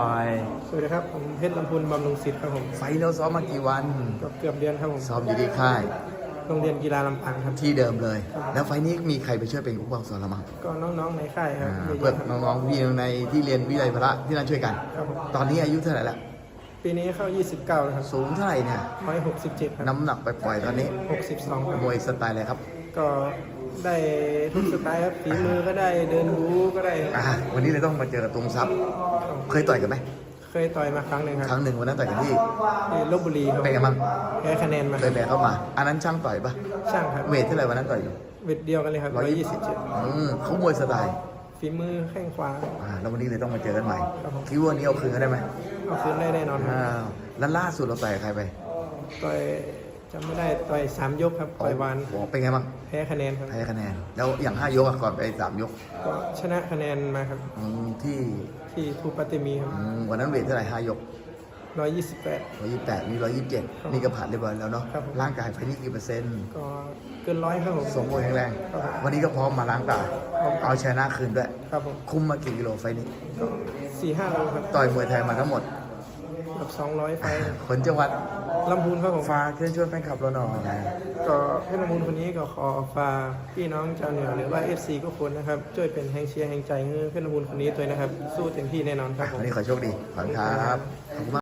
ไปสวัสดีครับ ผมเพชรลำพูนบำรุงศิษย์ครับผมไฟเราซ้อมมากี่วันก็เกือบเดือนครับผมซ้อมอยู่ที่ค่ายโรงเรียนกีฬาลำพังครับที่เดิมเลย แล้วไฟนี้มีใครไปช่วยเป็นผู้บังสอนเรามั้งก็น้องๆในค่ายครับอ่าเยอะเพื่อแยะครับน้องๆพี่ในที่เรียนวิทยาลัยพระที่นั่นช่วยกันครับผมตอนนี้อายุเท่าไหร่แล้วปีนี้เข้า 29แล้วครับสูงเท่าไหร่เนี่ย167ครับน้ำหนักไปปล่อยๆตอนนี้ 62ครับมวยสไตล์อะไรครับ ก็ ได้ทุกสไตล์ครับฝีมือก็ได้เดินบู๊ก็ได้ อ่าวันนี้เลยต้องมาเจอกับตรงซับเคยต่อยกันไหมเคยต่อยมาครั้งหนึ่งคครั้รับงหนึ่งวันนั้นต่อยกันที่ที่ลบบุรีครับเป็นไงบ้างแพ้คะแนนมาเคยแพ้เข้ามา อันนั้นช่างต่อยปะช่างครับเวทเท่าไหร่วันนั้นต่อยอยู่ เวทเดียวกันเลยครับอืมเขามวยสไตล์127ฝีมือแข้งขวา อ่าแล้ววันนี้เลยต้องมาเจอกันใหม่ครับผม คิดว่าวันนี้เอาคืนกันได้ไหมเอาคืนได้แน่นอนครับอ้าวแล้วล่าสุดเราต่อยกับใครไป ต่อย จำไม่ได้ต่อยสามยกครับต่อยวานบอกเป็นไงบ้างแพ้คะแนนครับแพ้คะแนน แล้วอย่างห้ายกอะก่อนไปสามยกก็ชนะคะแนนมาครับ อืมที่ที่ทูปาเตมีครับอืมวันนั้นเวทเท่าไหร่ห้ายก128ร้อยยี่สิบแปดมีร้อยยี่สิบเจ็ดครับนี่ก็ผ่านเรียบร้อยแล้วเนาะครับผม ร่างกายไฟนี่กี่เปอร์เซ็นต์ก็เกินร้อยครับผม สมบูรณ์แข็งแรง ครับผมวันนี้ก็พร้อมมาล้างตาครับเอาชนะคืนด้วย ครับผม คุมมากี่กิโลไฟนี้ก็สี่ห้าโลครับ ต่อยมวยไทยมาทั้งหมด เกับสองร้อยไฟล์คนจังหวัดลำพูนครับผมฝากเชิญชวนแฟนคลับเราหน่อยก็เพชรลำพูนคนนี้ก็ขอฝากพี่น้องชาวเหนือหรือว่า FC ก็คนนะครับ ช่วยเป็นแห่งเชียร์แห่งใจให้เพชรลำพูนคนนี้ด้วยนะครับ สู้เต็มที่แน่นอนครับผมวันนี้ขอโชคดีขอบคุณครับขอบคุณมาก